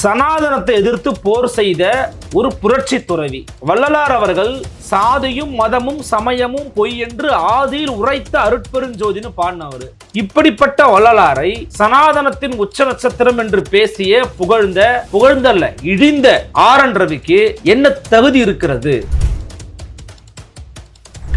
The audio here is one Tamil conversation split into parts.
சனாதனத்தை எதிர்த்து போர் செய்த ஒரு புரட்சி துறவி. வள்ளலார் அவர்கள் சாதியும் மதமும் சமயமும் பொய் என்று ஆதியில் உரைத்த அருட்பெருஞ்சோதின்னு பாடினவர். இப்படிப்பட்ட வள்ளலாரை சனாதனத்தின் உச்ச நட்சத்திரம் என்று பேசிய புகழ்ந்த புகழ்ந்தல்ல இழிந்த ஆர் என் ரவிக்கு என்ன தகுதி இருக்கிறது?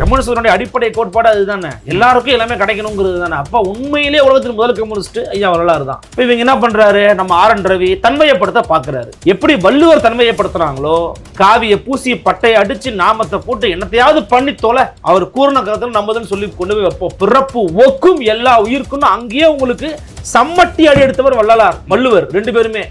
கம்யூனிஸ்டனுடைய அடிப்படை கோட்பாடு அதுதானே. எல்லாருக்கும் எல்லாமே கிடைக்கணுங்கிறது தானே. அப்போ உண்மையிலேயே உலகத்தின் முதல் கம்யூனிஸ்ட் ஐயா வரலாறு தான். இப்போ இவங்க என்ன பண்ணுறாரு நம்ம ஆர் என் ரவி தன்மையப்படுத்த பார்க்குறாரு எப்படி வள்ளுவர் தன்மையப்படுத்துகிறாங்களோ காவிய பூசி பட்டையை அடித்து நாமத்தை போட்டு என்னத்தையாவது பண்ணி தொலை அவர் கூறின கருத்தில் நம்மதுன்னு சொல்லி கொண்டு போய் வைப்போம். பிறப்பு ஒக்கும் எல்லா உயிர்க்கும் அங்கேயே உங்களுக்கு சம்மட்டி அடி எடுத்தவர் வள்ளலார் வள்ளுவர் ரெண்டு பேருமே.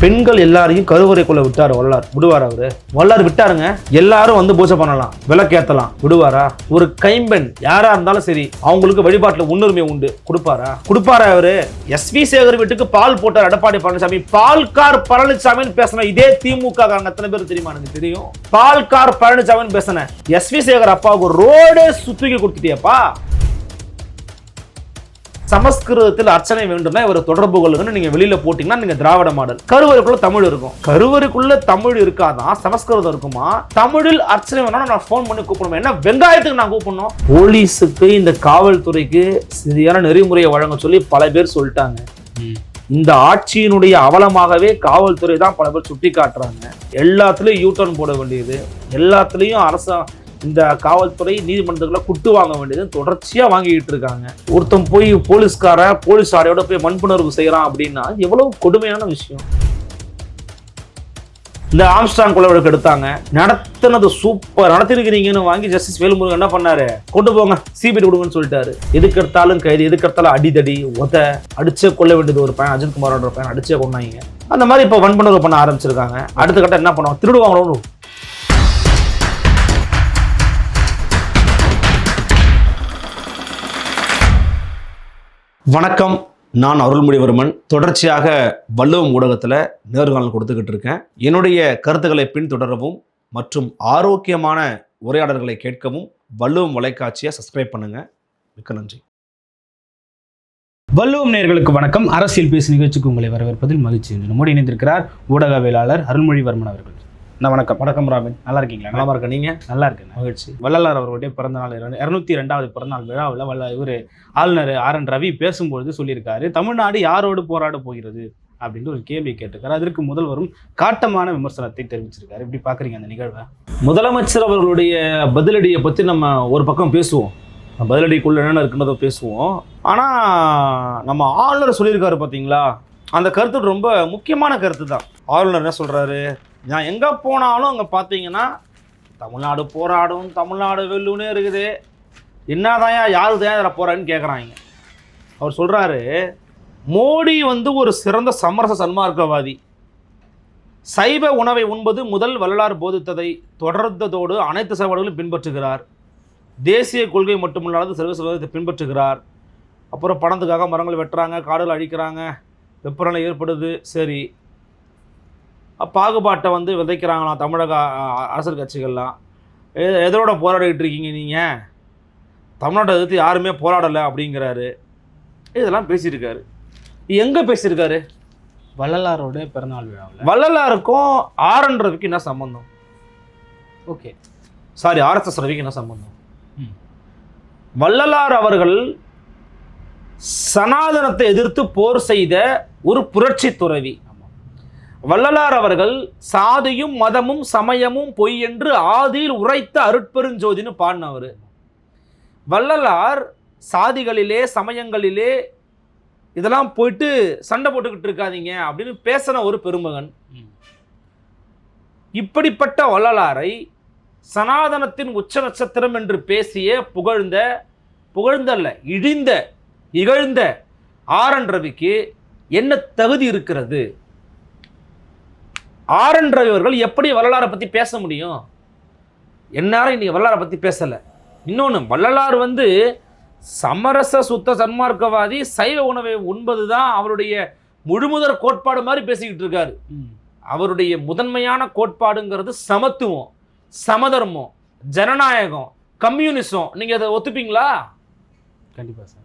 பெண்கள் எல்லாரையும் கருவறைக்குள்ள விட்டார் வல்லார் விடுவார் அவர்? வல்லார் விட்டாருங்க. எல்லாரும் வந்து பூஜை பண்ணலாம். விளக்கேத்தலாம். விடுவாரா? ஒரு கைம்பெண் யாரா இருந்தாலும் சரி அவங்களுக்கு வழிபாட்டுல முன்னுரிமை உண்டு. கொடுப்பாரா? கொடுப்பாரா அவரு? எஸ் வி சேகர் வீட்டுக்கு பால் போட்டார் எடப்பாடி பழனிசாமி. பால்கார் பழனிசாமின்னு பேசின இதே திமுக காரங்க எத்தனை பேர் தெரியுமா எனக்கு தெரியும்? பால்கார் பழனிசாமின்னு பேசின எஸ் வி சேகர் அப்பாவுக்கு ரோடே சுத்திக்கு கொடுத்துட்டியப்பா. சமஸ்கிருதத்தில் அர்ச்சனை வேண்டும்னா இவர் தொடர்பு கொள்ளுங்கன்னு நீங்க வெளியில போட்டீங்கன்னா நீங்க திராவிட மாடல். கருவறைக்குள்ள தமிழ் இருக்கும். கருவறைக்குள்ள தமிழ் இருக்காதான் சமஸ்கிருதம் இருக்குமா? தமிழில் அர்ச்சனை வேணும்னா நான் ஃபோன் பண்ணி கூப்பிடணும். என்ன? வெங்காயத்துக்கு நான் கூப்பிடணும். போலீஸுக்கு இந்த காவல்துறைக்கு சரியான நெறிமுறையை வழங்க சொல்லி பல பேர் சொல்லிட்டாங்க. இந்த ஆட்சியினுடைய அவலமாகவே காவல்துறை தான் பல பேர் சுட்டி காட்டுறாங்க எல்லாத்துலயும் யூ டர்ன் போட வேண்டியது. எல்லாத்துலயும் அரசா இந்த காவல்துறை நீதிமன்றத்துக்குள்ள குட்டு வாங்க வேண்டியது தொடர்ச்சியா வாங்கிக்கிட்டு இருக்காங்க. ஒருத்தன் போய் போலீஸ்கார போலீஸ் ஆடையோட போய் மண்புணர்வு செய்யறான் அப்படின்னா எவ்வளவு கொடுமையான விஷயம். இந்த ஆம்ஸ்டாங் கொலை வழக்கு எடுத்தாங்க. நடத்தினது சூப்பர் நடத்திருக்கிறீங்கன்னு வாங்கி ஜஸ்டிஸ் வேலுமுருகன் என்ன பண்ணாரு? கொண்டு போங்க சிபிஐ கொடுங்கன்னு சொல்லிட்டாரு. எதுக்கு எடுத்தாலும் கைது எதுக்கு எடுத்தாலும் அடிதடி உத அடிச்சே கொள்ள வேண்டியது ஒரு பையன் அஜித் குமாரோட பையன் அடிச்சே கொண்டாங்க அந்த மாதிரி இப்போ வன்புணர்வு பண்ண ஆரம்பிச்சிருக்காங்க. அடுத்த கட்டம் என்ன பண்ணுவாங்க? திருடுவாங்களோ வணக்கம். நான் அருள்மொழிவர்மன் தொடர்ச்சியாக வள்ளுவம் ஊடகத்தில் நேர்காணல் கொடுத்துக்கிட்டு இருக்கேன். என்னுடைய கருத்துக்களை பின்தொடரவும் மற்றும் ஆரோக்கியமான உரையாடல்களை கேட்கவும் வள்ளுவம் வலைக்காட்சியை சப்ஸ்கிரைப் பண்ணுங்க. மிக்க நன்றி. வள்ளுவம் நேர்களுக்கு வணக்கம். அரசியல் பேசு நிகழ்ச்சிக்கு உங்களை வரவேற்பதில் மகிழ்ச்சி. என்று நம்மோடு இணைந்திருக்கிறார் ஊடகவியலாளர் அருள்மொழிவர்மன் அவர்கள். நான் வணக்கம். வணக்கம் ராபின். நல்லா இருக்கீங்களா? நலமா இருக்க நீங்க? நல்லா இருக்கேன். மகிழ்ச்சி. வள்ளலார் அவர்களுடைய பிறந்த நாள் இரநூத்தி ரெண்டாவது பிறந்தநாள் விழாவில் வல்ல இவர் ஆளுநர் ஆர் என் ரவி பேசும்பொழுது சொல்லியிருக்காரு தமிழ்நாடு யாரோடு போராட போகிறது? அப்படின்னு ஒரு கேள்வி கேட்டிருக்காரு. அதற்கு முதல்வரும் காட்டமான விமர்சனத்தை தெரிவிச்சிருக்காரு. எப்படி பாக்குறீங்க அந்த நிகழ்வை? முதலமைச்சர் அவர்களுடைய பதிலடியை பற்றி நம்ம ஒரு பக்கம் பேசுவோம். பதிலடிக்குள்ள என்னென்ன இருக்குன்றதை பேசுவோம். ஆனால் நம்ம ஆளுநர் சொல்லியிருக்காரு பார்த்தீங்களா அந்த கருத்து ரொம்ப முக்கியமான கருத்து தான் ஆளுநர் என்ன சொல்கிறாரு நான் எங்கே போனாலும் அங்கே பார்த்தீங்கன்னா தமிழ்நாடு போராடும் தமிழ்நாடு வெல்லுன்னு இருக்குது. என்னதாயா யாரு தான் இதில் போகிறான்னு கேட்குறாங்க அவர் சொல்கிறாரு மோடி வந்து ஒரு சிறந்த சமரச சன்மார்க்கவாதி. சைவ உணவை உண்பது முதல் வள்ளலார் போதித்ததை தொடர்ந்ததோடு அனைத்து செயல்பாடுகளும் பின்பற்றுகிறார். தேசிய கொள்கை மட்டுமல்லாது சர்வ சமூகத்தை பின்பற்றுகிறார். அப்புறம் பணத்துக்காக மரங்கள் வெட்டுறாங்க காடுகள் அழிக்கிறாங்க வெப்பநிலை ஏற்படுது சரி. பாகுபாட்டை வந்து விதைக்கிறாங்களாம் தமிழக அரசியல் கட்சிகள்லாம்? எ- எதோட போராடிட்டு இருக்கீங்க நீங்கள் தமிழ்நாட்டை எதிர்த்து யாருமே போராடலை அப்படிங்கிறாரு. இதெல்லாம் பேசியிருக்காரு. எங்கே பேசியிருக்காரு? வள்ளலாரோட பிறந்தநாள் விழாவில். வள்ளலாருக்கும் ஆர்என் ரவிக்கு என்ன சம்பந்தம்? ஓகே. சாரி ஆர்எஸ்எஸ் ரவிக்கு என்ன சம்பந்தம். வள்ளலார் அவர்கள் சனாதனத்தை எதிர்த்து போர் செய்த ஒரு புரட்சி துறவி. வள்ளலார் அவர்கள் சாதியும் மதமும் சமயமும் பொய் என்று ஆதியில் உரைத்த அருட்பெருஞ்சோதின்னு பாடினவர். வள்ளலார் சாதிகளிலே சமயங்களிலே இதெல்லாம் போயிட்டு சண்டை போட்டுக்கிட்டு இருக்காதீங்க அப்படின்னு பேசின ஒரு பெருமகன். இப்படிப்பட்ட வள்ளலாரை சனாதனத்தின் உச்ச நட்சத்திரம் என்று பேசிய புகழ்ந்த புகழ்ந்தல்ல இழிந்த இகழ்ந்த ஆர் என் ரவிக்கு என்ன தகுதி இருக்கிறது? ஆர் என் ரவி அவர்கள் எப்படி வள்ளலாரை பத்தி பேச முடியும்? என்னாரும் இன்னைக்கு வள்ளலாரை பத்தி பேசல. இன்னொன்று வள்ளலார் வந்து சமரச சுத்த சன்மார்க்கவாதி சைவ உணவை உண்பதுதான் அவருடைய முழுமுதற் கோட்பாடு மாதிரி பேசிக்கிட்டு இருக்காரு. அவருடைய முதன்மையான கோட்பாடுங்கிறது சமத்துவம் சமதர்மம் ஜனநாயகம் கம்யூனிசம். நீங்க அதை ஒத்துப்பீங்களா? கண்டிப்பாக சார்.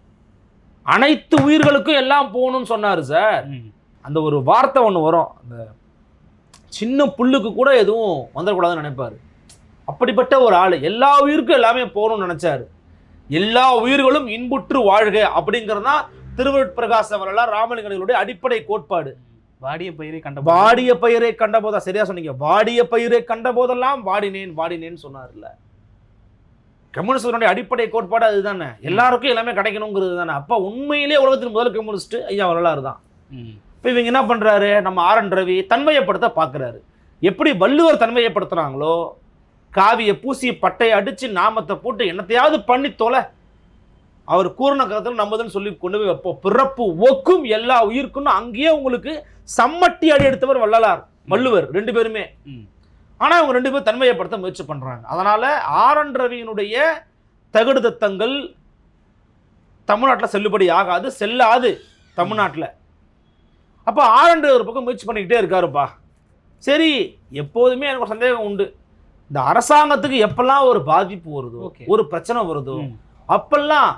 அனைத்து உயிர்களுக்கும் எல்லாம் போகணும்னு சொன்னாரு சார். அந்த ஒரு வார்த்தை ஒன்று வரும். அந்த சின்ன புல்லுக்கு கூட எதுவும் வந்துடக்கூடாதுன்னு நினைப்பாரு. அப்படிப்பட்ட ஒரு ஆள். எல்லா உயிருக்கும் எல்லாமே போகணும்னு நினைச்சாரு. எல்லா உயிர்களும் இன்புற்று வாழ்க அப்படிங்கிறது தான் திருவருட்பிரகாச வரலாறு ராமலிங்கனுடைய அடிப்படை கோட்பாடு. வாடிய பயிரை கண்ட வாடிய பயிரை கண்ட போதா சரியா சொன்னீங்க. வாடிய பயிரை கண்ட போதெல்லாம் வாடினேன் வாடினேன்னு சொன்னார்ல. கம்யூனிஸ்டனுடைய அடிப்படை கோட்பாடு அதுதானே. எல்லாருக்கும் எல்லாமே கிடைக்கணுங்கிறது தானே. அப்ப உண்மையிலேயே உலகத்தின் முதல் கம்யூனிஸ்ட் ஐயா வரலாறு தான். ம். இப்போ இவங்க என்ன பண்றாரு? நம்ம ஆர் என் ரவி தன்மையப்படுத்த பார்க்குறாரு எப்படி வள்ளுவர் தன்மையப்படுத்துறாங்களோ காவியை பூசி பட்டையை அடிச்சு நாமத்தை போட்டு என்னத்தையாவது பண்ணி தொலை. அவர் கூறின கருத்தில் நம்மதுன்னு சொல்லி கொண்டு போய் வைப்போம். பிறப்பு ஒக்கும் எல்லா உயிருக்கும் அங்கேயே உங்களுக்கு சம்மட்டி அடி எடுத்தவர் வள்ளலார் வள்ளுவர் ரெண்டு பேருமே. ம். ஆனா அவங்க ரெண்டு பேரும் தன்மையப்படுத்த முயற்சி பண்றாங்க. அதனால ஆர் என் ரவியினுடைய தகுடு தத்தங்கள் தமிழ்நாட்டில் செல்லுபடி ஆகாது செல்லாது தமிழ்நாட்டில். அப்போ ஆர் என் ரவி ஒரு பக்கம் முயற்சி பண்ணிக்கிட்டே இருக்காருப்பா. சரி எப்போதுமே எனக்கு ஒரு சந்தேகம் உண்டு. இந்த அரசாங்கத்துக்கு எப்பெல்லாம் ஒரு பாதிப்பு வருதோ. ஒரு பிரச்சனை வருதோ. அப்பெல்லாம்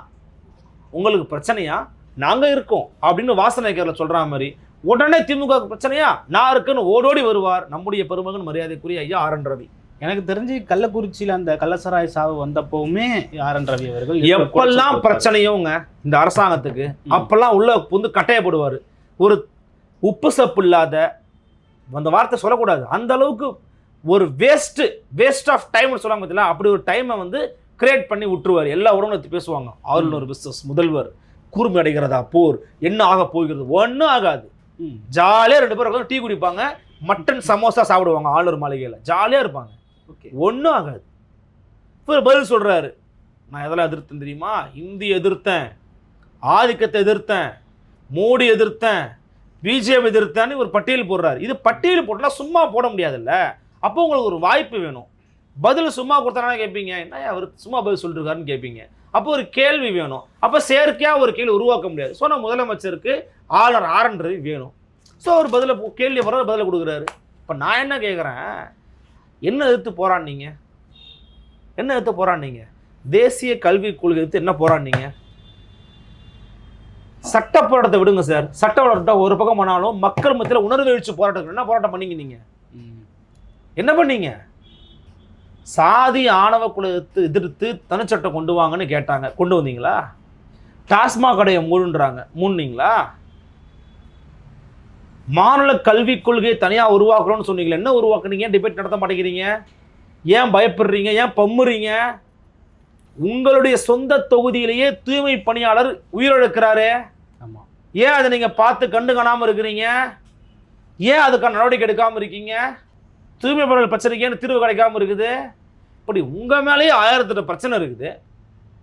உங்களுக்கு பிரச்சனையா? நாங்க இருக்கோம் அப்படின்னு வாசனைக்கரில் சொல்ற மாதிரி உடனே திமுக பிரச்சனையா? நான் இருக்குன்னு ஓடோடி வருவார் நம்முடைய பெருமகன் மரியாதைக்குரிய ஐயா ஆர் என் ரவி. எனக்கு தெரிஞ்சு கள்ளக்குறிச்சியில அந்த கள்ளசராய் சாவு வந்தப்பவுமே ஆர் என் ரவி அவர்கள் எப்பெல்லாம் பிரச்சனையோங்க இந்த அரசாங்கத்துக்கு. அப்பெல்லாம் உள்ள வந்து கட்டையப்படுவார். ஒரு உப்பு சப்பு இல்லாத அந்த வார்த்தை சொல்லக்கூடாது. அந்த அளவுக்கு ஒரு வேஸ்ட் வேஸ்ட் ஆஃப் டைம்னு சொல்லுவாங்க பார்த்தீங்களா அப்படி ஒரு டைமை வந்து கிரியேட் பண்ணி விட்டுருவார். எல்லா உடம்புல பேசுவாங்க. அவர்கள் ஒரு பிஸ்னஸ் முதல்வர் கூர்மை அடைகிறதா? போர். என்ன ஆக போகிறது? ஒன்றும் ஆகாது. ஜாலியாக ரெண்டு பேரும் டீ குடிப்பாங்க. மட்டன் சமோசா சாப்பிடுவாங்க ஆளுநர் மாளிகையில். ஜாலியாக இருப்பாங்க. ஓகே. ஒன்றும் ஆகாது. இப்போ பதில் சொல்கிறாரு நான் எதெல்லாம் எதிர்த்தேன் தெரியுமா? இந்தி எதிர்த்தேன். ஆதிக்கத்தை எதிர்த்தேன். மோடி எதிர்த்தேன். பிஜேபி எதிர்த்தேன்னு ஒரு பட்டியல் போடுறாரு. இது பட்டியல் போட்டால் சும்மா போட முடியாதுல்ல. அப்போ உங்களுக்கு ஒரு வாய்ப்பு வேணும். பதில் சும்மா கொடுத்தானே கேட்பீங்க. என்ன அவர் சும்மா பதில் சொல்லிருக்காருன்னு கேட்பீங்க. அப்போ ஒரு கேள்வி வேணும். அப்போ செயற்கையாக ஒரு கேள்வி உருவாக்க முடியாது. ஸோ நம்ம முதலமைச்சருக்கு ஆளுநர் ஆரன்றது வேணும். ஸோ அவர் பதில கேள்வி வர பதில் கொடுக்குறாரு. இப்போ நான் என்ன கேட்குறேன்? என்ன எதிர்த்து போராடினீங்க? என்ன எடுத்து போராடினீங்க? தேசிய கல்விக் கொள்கை எடுத்து என்ன போராடினீங்க? சட்ட போராட்டத்தை விடுங்க சார் சட்ட போராட்டம் ஒரு பக்கம் பண்ணாலும் மக்கள் மத்தியில் உணர்வு எழுச்சி போராட்டம் என்ன போராட்டம் பண்ணீங்க நீங்கள் என்ன பண்ணீங்க? சாதி ஆணவ குலத்தை எதிர்த்து தனிச்சட்டம் கொண்டு வாங்கன்னு கேட்டாங்க. கொண்டு வந்தீங்களா? டாஸ்மாக் கடையை மூடுன்றாங்க. மூணுங்களா மாநில கல்விக் கொள்கையை தனியாக உருவாக்குறோம்னு சொன்னீங்களே என்ன உருவாக்குனீங்க? டிபேட் நடத்த மாட்டேங்கிறீங்க? ஏன் பயப்படுறீங்க? ஏன் பம்முறீங்க? உங்களுடைய சொந்த தொகுதியிலேயே தூய்மை பணியாளர் உயிரிழக்கிறாரே. ஏன் அதை நீங்கள் பார்த்து கண்டு காணாமல் இருக்கிறீங்க? ஏன் அதுக்கான நடவடிக்கை எடுக்காமல் இருக்கீங்க? தூய்மை பணியாளர் பிரச்சனைக்கு ஏன் தீர்வு கிடைக்காமல் இருக்குது? இப்படி உங்கள் மேலேயே ஆயிரத்தெட்டு பிரச்சனை இருக்குது.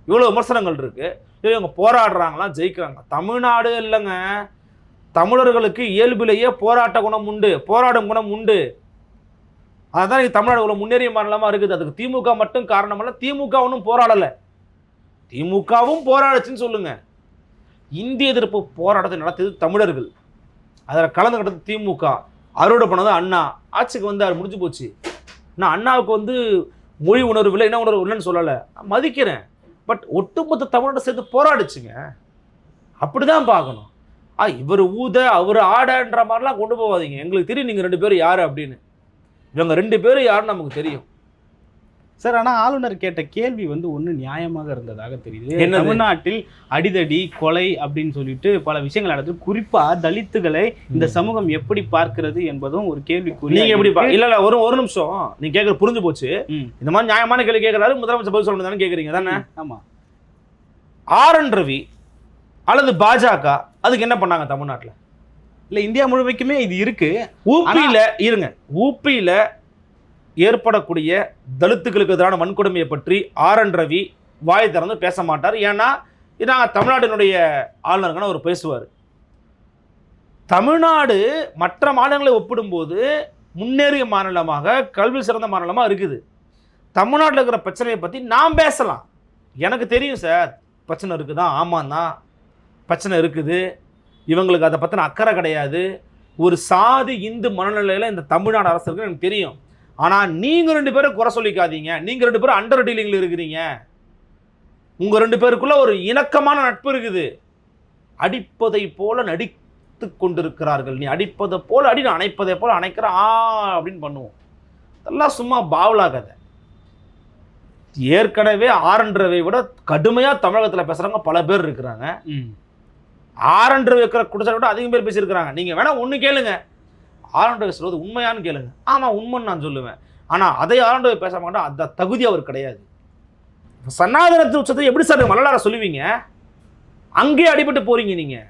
இவ்வளோ விமர்சனங்கள் இருக்குது இவங்க போராடுறாங்களாம் ஜெயிக்கிறாங்க தமிழ்நாடு இல்லைங்க. தமிழர்களுக்கு இயல்பிலேயே போராட்ட குணம் உண்டு. போராடும் குணம் உண்டு. அதுதான் இன்னைக்கு தமிழ்நாடு இவ்வளோ முன்னேறிய மாநிலமாக இருக்குது. அதுக்கு திமுக மட்டும் காரணமல்ல திமுக ஒன்றும் போராடலை. திமுகவும் போராடுச்சுன்னு சொல்லுங்கள் இந்திய எதிர்ப்பு போராட்டத்தை நடத்தியது தமிழர்கள். அதில் கலந்துக்கிட்டது திமுக. அறுவடை பண்ணது அண்ணா. ஆட்சிக்கு வந்தார் முடிஞ்சு போச்சு. நான் அண்ணாவுக்கு வந்து மொழி உணர்வு இல்லை என்ன உணர்வு இல்லைன்னு சொல்லலை. நான் மதிக்கிறேன். பட் ஒட்டுமொத்த தமிழோட சேர்த்து அப்படி அப்படிதான் பார்க்கணும். ஆ இவர் ஊத அவர் ஆடன்ற மாதிரிலாம் கொண்டு போகாதீங்க. எங்களுக்கு தெரியும் நீங்கள் ரெண்டு பேரும் யார் அப்படின்னு. இவங்க ரெண்டு பேரும் யாருன்னு நமக்கு தெரியும். சார் ஆனா ஆளுநர் கேட்ட கேள்வி வந்து ஒண்ணு நியாயமாக இருந்ததாக தெரியுது? தமிழ்நாட்டில் அடிதடி கொலை அப்படின்னு சொல்லிட்டு பல விஷயங்கள் நடக்குது. குறிப்பா தலித்துகளை இந்த சமூகம் எப்படி பார்க்கிறது என்பதும் ஒரு கேள்விக்குறி நீங்க எப்படி இல்ல இல்ல ஒரு ஒரு நிமிஷம். நீங்க கேட்கற புரிஞ்சு போச்சு. இந்த மாதிரி நியாயமான கேள்வி கேட்கறாரு முதலமைச்சர் பதில் சொல்லணும் தானே கேட்குறீங்க தானே? ஆமா. ஆர் என் ரவி அல்லது பாஜக அதுக்கு என்ன பண்ணாங்க தமிழ்நாட்டில்? இல்ல இந்தியா முழுமைக்குமே இது இருக்கு. ஊப்பியில இருங்க. ஊப்பியில ஏற்படக்கூடிய தலித்துகளுக்கு எதிரான வன்கொடுமையை பற்றி ஆர் என் ரவி வாய் திறந்து பேச மாட்டார். ஏன்னா நாங்கள் தமிழ்நாட்டினுடைய ஆளுநருக்கான அவர் பேசுவார். தமிழ்நாடு மற்ற மாநிலங்களை ஒப்பிடும்போது முன்னேறிய மாநிலமாக கல்வி சிறந்த மாநிலமாக இருக்குது. தமிழ்நாட்டில் இருக்கிற பிரச்சனையை பற்றி நான் பேசலாம். எனக்கு தெரியும் சார் பிரச்சனை இருக்குதா? ஆமாம் தான் பிரச்சனை இருக்குது. இவங்களுக்கு அதை பற்றின அக்கறை கிடையாது. ஒரு சாதி இந்து மனநிலையில் இந்த தமிழ்நாடு அரசு இருக்குன்னு எனக்கு தெரியும். ஆனால் நீங்கள் ரெண்டு பேரும் குறை சொல்லிக்காதீங்க. நீங்கள் ரெண்டு பேரும் அண்டர் டீலிங்கில் இருக்கிறீங்க. உங்கள் ரெண்டு பேருக்குள்ள ஒரு இணக்கமான நட்பு இருக்குது. அடிப்பதை போல நடி அணைத்து கொண்டிருக்கிறார்கள். நீ அடிப்பதை போல அடி நான் அணைப்பதை போல அணைக்கிற ஆ அப்படின்னு பண்ணுவோம். இதெல்லாம் சும்மா பாவலா கதை ஏற்கனவே ஆரன்றவை விட கடுமையாக தமிழகத்தில் பேசுகிறவங்க பல பேர் இருக்கிறாங்க. ஆரன்று வைக்கிற குற்றச்சாட்டு விட அதிகம் பேர் பேசியிருக்கிறாங்க. நீங்கள் வேணா ஒன்று கேளுங்க. ஆரன்று சொல்வது உண்மையான்னு கேளுங்க. ஆமாம் உண்மைன்னு நான் சொல்லுவேன். ஆனால் அதை ஆரண்டு பேச மாட்டோம் அந்த தகுதி அவர் கிடையாது. சனாதனத்து உச்சத்தை எப்படி சார் மலலார சொல்லுவீங்க? அங்கேயே அடிபட்டு போறீங்க நீங்க.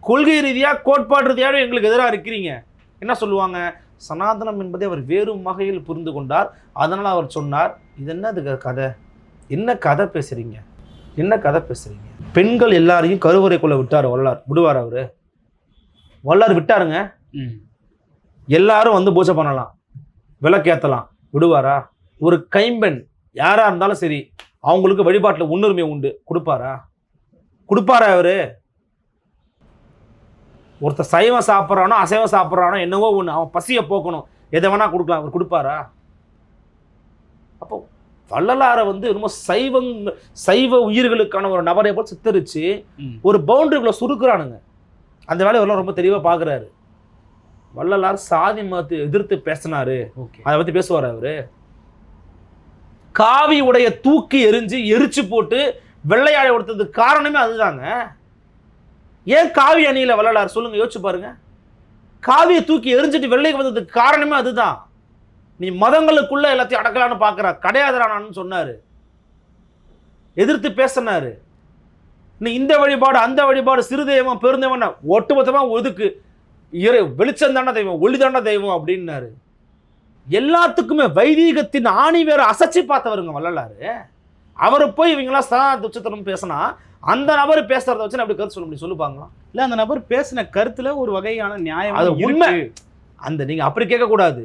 கொள்கை ரீதியாக கோட்பாடு ரீதியாக எங்களுக்கு எதிராக இருக்கிறீங்க. என்ன சொல்லுவாங்க? சனாதனம் என்பதை அவர் வேறு வகையில் புரிந்து கொண்டார். அதனால் அவர் சொன்னார் இது என்ன அது கதை? என்ன கதை பேசுறீங்க? என்ன கதை பேசுறீங்க? பெண்கள் எல்லாரையும் கருவறைக்குள்ள விட்டார் வல்லார் விடுவார் அவரு. வல்லார் விட்டாருங்க. ம். எல்லாரும் வந்து பூஜை பண்ணலாம். விளக்கேற்றலாம் விடுவாரா? ஒரு கைம்பெண் யாரா இருந்தாலும் சரி அவங்களுக்கு வழிபாட்டில் முன்னுரிமை உண்டு. கொடுப்பாரா? கொடுப்பாரா அவரு ஒருத்தர் சைவம் சாப்பிட்றானோ அசைவம் சாப்பிட்றானோ என்னவோ ஒன்று அவன் பசியை போக்கணும். எதை வேணா கொடுக்கலாம். அவர் கொடுப்பாரா? அப்போ வள்ளலாரை வந்து ரொம்ப சைவங் சைவ உயிர்களுக்கான ஒரு நபரை போல் சித்தரிச்சு ம். ஒரு பவுண்டரிக்குள்ள சுருக்குறானுங்க. அந்த வேலையை ரொம்ப தெளிவாக பார்க்குறாரு வள்ளலார் சாதி மதத்தை எதிர்த்து பேசினாரு. அதை பற்றி பேசுவார் அவரு. காவி உடைய தூக்கி எரிஞ்சு எரிச்சு போட்டு வெள்ளையாடை கொடுத்ததுக்கு காரணமே அதுதாங்க. ஏன் காவி அணியில வள்ளலார்? சொல்லுங்க யோசிச்சு பாருங்க. காவியை தூக்கி எரிஞ்சிட்டு வெள்ளைக்கு வந்ததுக்கு காரணமே அதுதான். நீ மதங்களுக்குள்ள எல்லாத்தையும் அடக்கலான்னு பார்க்குற கிடையாதுறானான்னு சொன்னாரு. எதிர்த்து பேசினாரு. நீ இந்த வழிபாடு அந்த வழிபாடு சிறு தெய்வம் பெருந்தெய்வம் ஒட்டுமொத்தமாக ஒதுக்கு. இறை வெளிச்சம் தானே தெய்வம் ஒளி தானே தெய்வம் அப்படின்னாரு. எல்லாத்துக்குமே வைதீகத்தின் ஆணி வேற அசைச்சு பார்த்தவருங்க வள்ளலாரு. அவரை போய் இவங்களாம் சதா துச்சத்தனம் பேசினா அந்த நபர் பேசுறத வச்சு அப்படி கருத்து சொல்ல முடியும். சொல்லுப்பாங்களா இல்ல அந்த நபர் பேசின கருத்துல ஒரு வகையான நியாயம் அது. உண்மை. அந்த நீங்க அப்படி கேட்கக்கூடாது.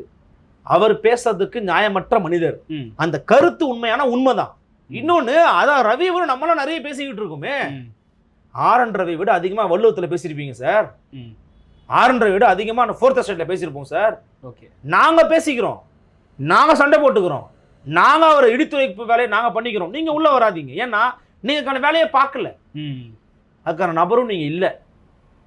அவர் பேசுறதுக்கு நியாயமற்ற மனிதர். அந்த கருத்து உண்மையான உண்மைதான். இன்னொன்னு அதான் ரவிவரும் நம்மளாம் நிறைய பேசிக்கிட்டு இருக்கோமே. ஆர் என் ரவி விட அதிகமா வள்ளுவத்துல பேசியிருப்பீங்க சார். ரவி விட அதிகமா ஃபோர்த் ஸ்டேட்ல பேசியிருப்போம் சார். ஓகே. நாங்க பேசிக்கிறோம். நாங்க சண்டை போட்டுக்கிறோம். நாங்க அவரை இடித்துரைப்பு வேலையை நாங்க பண்ணிக்கிறோம். நீங்க உள்ள வராதீங்க. ஏன்னா நீங்க அதுக்கான வேலையை பார்க்கல. ம். அதுக்கான நபரும் நீங்க இல்ல.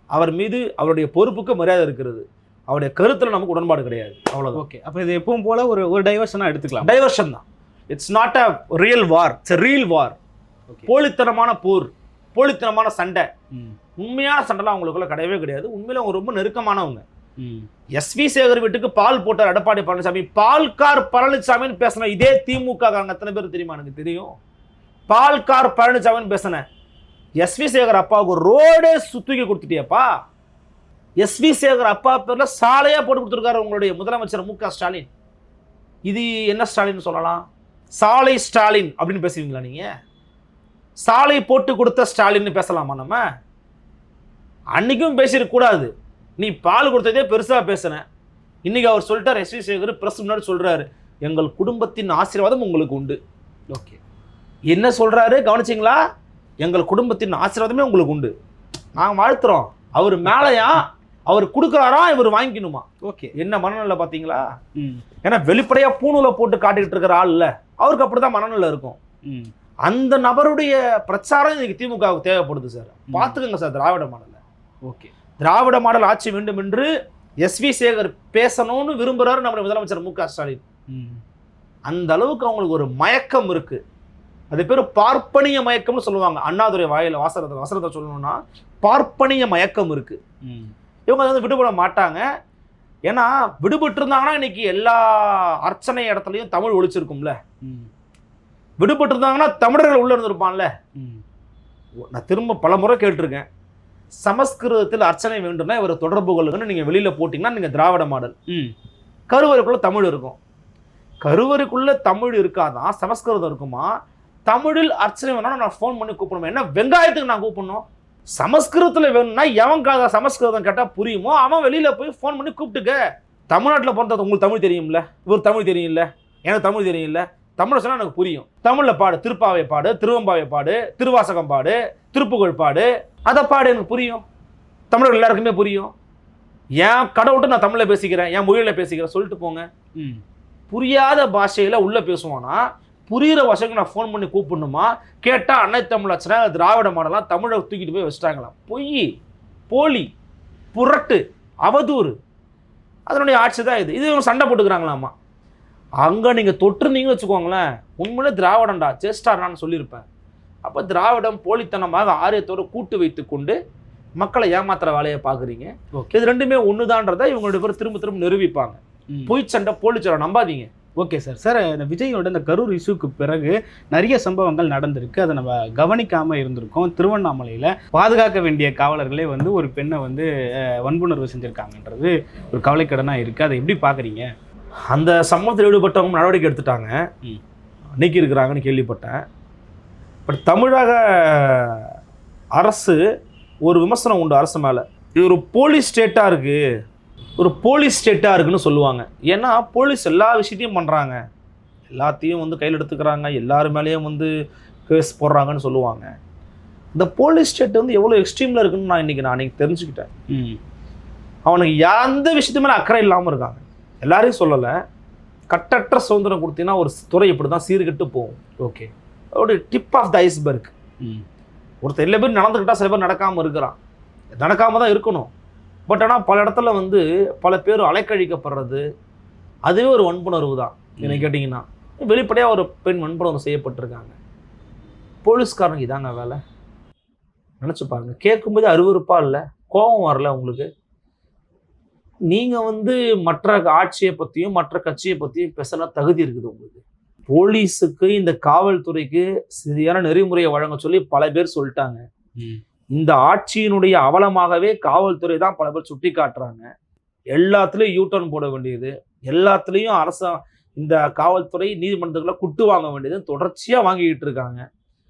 அவர் மீது அவருடைய பொறுப்புக்கு மரியாதை இருக்கிறது. அவருடைய கருத்துல நமக்கு உடன்பாடு கிடையாது. அவ்வளவுதான். ஓகே. அப்ப இது எப்பவும் போல ஒரு ஒரு டைவர்ஷனா எடுத்துக்கலாம். டைவர்ஷன் தான். It's not a real war it's real war போலித்தனமான போர். போலித்தனமான சண்டை. ம். உண்மையான சண்டைலாம் அவங்களுக்குள்ள கிடையவே கிடையாது. உண்மையில அவங்க ரொம்ப நெருக்கமானவங்க. ம். எஸ் வி சேகர் வீட்டுக்கு பால் போட்டார் எடப்பாடி பழனிசாமி. பால்கார் பழனிசாமின்னு பேசின இதே திமுக காரங்க எத்தனை பேர் தெரியுமா எனக்கு தெரியும்? பால்கார் பழனிசாமின்னு பேசினேன் எஸ் வி சேகர் அப்பாவுக்கு ரோடே சுத்தூக்கி கொடுத்துட்டியப்பா. எஸ் வி சேகர் அப்பா பேர்ல சாலையா போட்டு கொடுத்துருக்காரு உங்களுடைய முதலமைச்சர் மு க ஸ்டாலின். இது என்ன ஸ்டாலின் சொல்லலாம்? சாலை ஸ்டாலின் அப்படின்னு பேசுவீங்களா நீங்க? சாலை போட்டு கொடுத்த ஸ்டாலின்னு பேசலாமா நம்ம? அன்னைக்கும் பேசியிருக்க கூடாது நீ பால் கொடுத்ததே பெருசா பேசுனேன் இன்னைக்கு அவர் சொல்லிட்டார் எஸ் வி சேகர் பிரஸ் முன்னாடி சொல்றாரு. எங்கள் குடும்பத்தின் ஆசீர்வாதம் உங்களுக்கு உண்டு. ஓகே. என்ன சொல்றாரு? கவனிச்சிங்களா? எங்கள் குடும்பத்தின் ஆசீர்வாதமே உங்களுக்கு உண்டு. நாங்கள் வாழ்த்துறோம். அவர் மேலையா? அவர் கொடுக்குறாரா? இவர் வாங்கிக்கணுமா? ஓகே. என்ன மனநிலை பார்த்தீங்களா? ம். ஏன்னா வெளிப்படையா பூணூலை போட்டு காட்டிக்கிட்டு இருக்கிற ஆள் இல்ல. அவருக்கு அப்படிதான் மனநிலை இருக்கும். ம். அந்த நபருடைய பிரச்சாரம் இன்னைக்கு திமுகவுக்கு தேவைப்படுது சார். பார்த்துக்கோங்க சார் திராவிட மாடலை. ஓகே. திராவிட மாடல் ஆட்சி வேண்டும் என்று எஸ் வி சேகர் பேசணும்னு விரும்புறாரு நம்முடைய முதலமைச்சர் மு க ஸ்டாலின். ம். அந்த அளவுக்கு அவங்களுக்கு ஒரு மயக்கம் இருக்கு. அது பேர் பார்ப்பனிய மயக்கம்னு சொல்லுவாங்க. அண்ணாதுரை வாயில வாசகத்தை வசனத்தை சொல்லணும்னா பார்ப்பனிய மயக்கம் இருக்கு. ம். இவங்க அதை வந்து விடுபட மாட்டாங்க. ஏன்னா விடுபட்டு இருந்தாங்கன்னா இன்னைக்கு எல்லா அர்ச்சனை இடத்துலையும் தமிழ் ஒழிச்சிருக்கும்ல. ம். விடுபட்டு இருந்தாங்கன்னா தமிழர்கள் உள்ள இருந்திருப்பான்ல. ம். நான் திரும்ப பல முறை கேட்டிருக்கேன். சமஸ்கிருதத்தில் அர்ச்சனை வேண்டும்னா இவர் தொடர்பு கொள்ளுங்கன்னு நீங்கள் வெளியில் போட்டிங்கன்னா நீங்கள் திராவிட மாடல். ம். கருவறைக்குள்ள தமிழ் இருக்கும். கருவறைக்குள்ள தமிழ் இருக்காதான் சமஸ்கிருதம் இருக்குமா? தமிழில் அர்ச்சனை வேணா நான் ஃபோன் பண்ணி கூப்பிடணும். என்ன? வெங்காயத்துக்கு நான் கூப்பிடணும். சமஸ்கிருதத்தில் வேணும்னா எவன் காத சமஸ்கிருதம் கேட்டால் புரியுமோ? அவன் வெளியில் போய் ஃபோன் பண்ணி கூப்பிட்டுக்க. தமிழ்நாட்டில் பிறந்தது உங்களுக்கு தமிழ் தெரியும்ல? இவர் தமிழ் தெரியும்ல? எனக்கு தமிழ் தெரியும்ல? தமிழை சொன்னால் எனக்கு புரியும். தமிழில் பாடு. திருப்பாவை பாடு திருவம்பாவை பாடு திருவாசகம் பாடு திருப்புகழ் பாடு அதை பாடு எனக்கு புரியும். தமிழர்கள் எல்லாருக்குமே புரியும். ஏன் கடவுள்கிட்ட நான் தமிழில் பேசிக்கிறேன் என் மொழியில் பேசிக்கிறேன் சொல்லிட்டு போங்க. புரியாத பாஷையில் உள்ளே பேசுவானா? புரியுற பாஷைக்கு நான் ஃபோன் பண்ணி கூப்பிடணுமா? கேட்டால் அன்னை தமிழ் அச்சனா திராவிட மாடலாம் தமிழை தூக்கிட்டு போய் வச்சுட்டாங்களாம் பொய். போலி புரட்டு அவதூறு. அதனுடைய ஆட்சி தான் இது. இது இவங்க சண்டை போட்டுக்கிறாங்களாமா? அங்கே நீங்கள் தொட்டிருந்தீங்கன்னு வச்சுக்கோங்களேன். உண்மையிலே திராவிடம்டா சேஸ்டார்னான்னு சொல்லியிருப்பேன். அப்போ திராவிடம் போலித்தனமாக ஆரியத்தோடு கூட்டு வைத்து கொண்டு மக்களை ஏமாத்துற வேலையை பார்க்குறீங்க. ஓகே. இது ரெண்டுமே ஒண்ணுதான்றதை இவங்களுடைய பேர் திரும்ப திரும்ப நிரூபிப்பாங்க. பொய் சண்டை போலிச்சண்டை நம்பாதீங்க. Okay sir. சார் இந்த விஜயோட இந்த கரூர் இஷ்யூக்கு பிறகு நிறைய சம்பவங்கள் நடந்திருக்கு. அதை நம்ம கவனிக்காம இருந்திருக்கோம். திருவண்ணாமலையில் பாதுகாக்க வேண்டிய காவலர்களே வந்து ஒரு பெண்ணை வந்து வன்புணர்வு செஞ்சுருக்காங்கன்றது ஒரு கவலைக்கிடனாக இருக்குது அதை எப்படி பார்க்குறீங்க? அந்த சம்பவத்தில் ஈடுபட்டவங்க நடவடிக்கை எடுத்துட்டாங்க. நீக்கி இருக்கிறாங்கன்னு கேள்விப்பட்டேன். பட் தமிழக அரசு ஒரு விமர்சனம் உண்டு அரசு மேலே. இது ஒரு போலீஸ் ஸ்டேட்டாக இருக்குது ஒரு போலீஸ் ஸ்டேட்டாக இருக்குன்னு சொல்லுவாங்க. ஏன்னா போலீஸ் எல்லா விஷயத்தையும் பண்ணுறாங்க எல்லாத்தையும் வந்து கையில் எடுத்துக்கிறாங்க. எல்லாரு மேலேயும் வந்து கேஸ் போடுறாங்கன்னு சொல்லுவாங்க. இந்த போலீஸ் ஸ்டேட் வந்து எவ்வளோ எக்ஸ்ட்ரீமில் இருக்குன்னு நான் இன்றைக்கி நான் அன்றைக்கி தெரிஞ்சுக்கிட்டேன். ம். அவனுக்கு எந்த விஷயத்து மேலே அக்கறை இல்லாமல் இருக்காங்க. எல்லாரையும் சொல்லலை. கட்டற்ற சுதந்திரம் கொடுத்தீங்கன்னா ஒரு துறை இப்படி தான் சீர்கெட்டு போகும். ஓகே. அதோட டிப் ஆஃப் த ஐஸ்பர்க் ம். ஒருத்தர் எல்லா பேர் நடந்துக்கிட்டா சில பேர் நடக்காமல் இருக்கிறான். நடக்காமல் தான் இருக்கணும். பட் ஆனால் பல இடத்துல வந்து பல பேர் அலைக்கழிக்கப்படுறது அதுவே ஒரு வன்புணர்வு தான். என்ன கேட்டிங்கன்னா. வெளிப்படையாக ஒரு பெண் வன்புணர்வு செய்யப்பட்டிருக்காங்க. போலீஸ்காரனுக்கு இதாங்க வேலை. நினச்சி பாருங்க. கேட்கும்போது அருவருப்பா இல்லை. கோபம் வரல உங்களுக்கு. நீங்கள் வந்து மற்ற ஆட்சியை பற்றியும் மற்ற கட்சியை பற்றியும் பேசலாம் தகுதி இருக்குது உங்களுக்கு. போலீஸுக்கு இந்த காவல்துறைக்கு சரியான நெறிமுறையை வழங்க சொல்லி பல பேர் சொல்லிட்டாங்க. இந்த ஆட்சியினுடைய அவலமாகவே காவல்துறை தான் பல பேர் சுட்டி காட்டுறாங்க. எல்லாத்துலேயும் யூட்டர்ன் போட வேண்டியது. எல்லாத்துலேயும் அரசா இந்த காவல்துறை நீதிமன்றத்துக்குள்ள குட்டு வாங்க வேண்டியது. தொடர்ச்சியாக வாங்கிக்கிட்டு இருக்காங்க.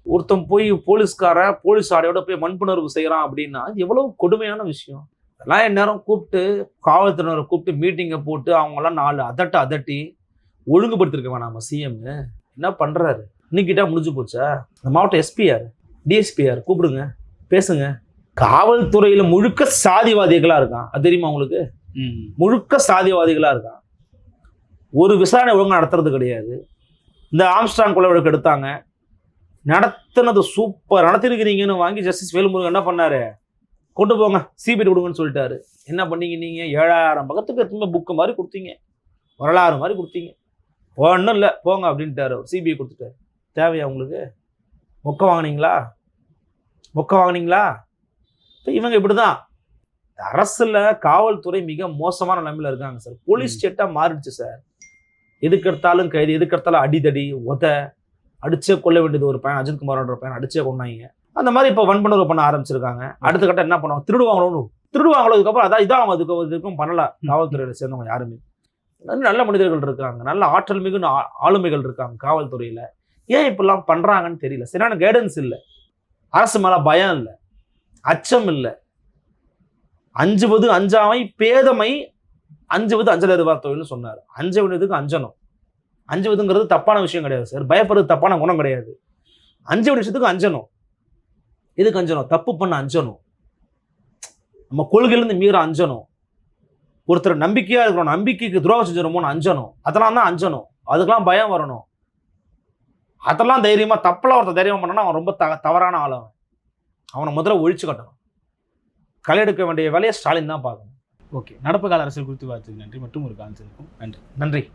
ஒருத்தன் போய் போலீஸ்காரன் போலீஸ் ஆடையோட போய் மண்புணர்வு செய்கிறான் அப்படின்னா இது எவ்வளவு கொடுமையான விஷயம். அதெல்லாம் எந்நேரம் கூப்பிட்டு காவல்துறையினரை கூப்பிட்டு மீட்டிங்கை போட்டு அவங்கெல்லாம் நாலு அதட்ட அதட்டி ஒழுங்குபடுத்திருக்க வேணாமா சிஎம் என்ன பண்ணுறாரு இன்னைக்கிட்டா முடிஞ்சு போச்சா? இந்த மாவட்ட எஸ்பிஆர் டிஎஸ்பிஆர் கூப்பிடுங்க பேசுங்க. காவல்துறையில் முழுக்க சாதிவாதிகளாக இருக்கான். அது தெரியுமா உங்களுக்கு? ம். முழுக்க சாதியவாதிகளாக இருக்கான். ஒரு விசாரணை ஒழுங்கா நடத்துறது கிடையாது. இந்த ஆம்ஸ்டாங் கொலை வழக்கு எடுத்தாங்க. நடத்தினது சூப்பர் நடத்திருக்கிறீங்கன்னு வாங்கி ஜஸ்டிஸ் வேலுமுருகன் என்ன பண்ணாரு? கொண்டு போங்க சிபிஐ கொடுங்கன்னு சொல்லிட்டாரு. என்ன பண்ணீங்க நீங்கள் ஏழாயிரம் பக்கத்துக்கு திரும்ப புக்கு மாதிரி கொடுத்தீங்க. வரலாறு மாதிரி கொடுத்தீங்க. ஒன்றும் இல்லை போங்க அப்படின்ட்டாரு சிபிஐ கொடுத்துட்டாரு. தேவையா உங்களுக்கு? மொக்க வாங்குனீங்களா? மொக்க வாங்குனீங்களா? இப்போ இவங்க இப்படி தான் அரசில் காவல்துறை மிக மோசமான நிலைமையில இருக்காங்க சார். போலீஸ். ஸ்டேட்டாக மாறிடுச்சு சார். எதுக்கெடுத்தாலும் கைது எதுக்கெடுத்தாலும் அடிதடி உத அடிச்சே கொள்ள வேண்டியது ஒரு பையன் அஜித்குமார்ன்ற பையன் அடிச்சே கொண்டாங்க அந்த மாதிரி இப்போ வன்புணர்வு பண்ண ஆரம்பிச்சிருக்காங்க. அடுத்த கட்டம் என்ன பண்ணுவாங்க? திருடுவாங்களோ திருடுவாங்களோ இதுக்கப்புறம் அதான் இதான் அவங்க அதுக்கு இதுக்கும் பண்ணல. காவல்துறையில சேர்ந்தவங்க யாருமே. நல்ல மனிதர்கள் இருக்காங்க. நல்ல ஆற்றல் மிகு ஆளுமைகள் இருக்காங்க காவல்துறையில். ஏன் இப்படிலாம் பண்ணுறாங்கன்னு தெரியல. சரியான கைடன்ஸ் இல்லை. அரசு மேலே பயம் இல்லை. அச்சம் இல்லை. அஞ்சுவது அஞ்சாமை பேதமை அஞ்சுவது அஞ்சல் அறிவார் தொழில்னு சொன்னார். அஞ்ச அஞ்சனம். அஞ்சணும் அஞ்சுவதுங்கிறது தப்பான விஷயம் கிடையாது சார். பயப்படுறது தப்பான குணம் கிடையாது. அஞ்சு விஷயத்துக்கு அஞ்சணும் இதுக்கு அஞ்சணும் தப்பு பண்ண அஞ்சணும் நம்ம கொள்கையிலேருந்து மீற அஞ்சணும் ஒருத்தர் நம்பிக்கையா இருக்கணும் நம்பிக்கைக்கு துரோகம் செஞ்சிருமோன்னு அஞ்சணும். அதெல்லாம் தான் அஞ்சணும். அதுக்கெல்லாம் பயம் வரணும். அதெல்லாம் தைரியமா தப்பெல்லாம் ஒருத்தர் தைரியமா பண்ணனா அவன் ரொம்ப த தவறான ஆள் அவன் அவனை முதல்ல ஒழிச்சு கட்டணும். களை எடுக்க வேண்டிய வேலையை ஸ்டாலின் தான் பார்க்கணும். ஓகே. நடப்பு கால அரசியல் குறித்து பார்த்ததுக்கு நன்றி. மற்றும் ஒரு கான்செப்ட் நன்றி. நன்றி.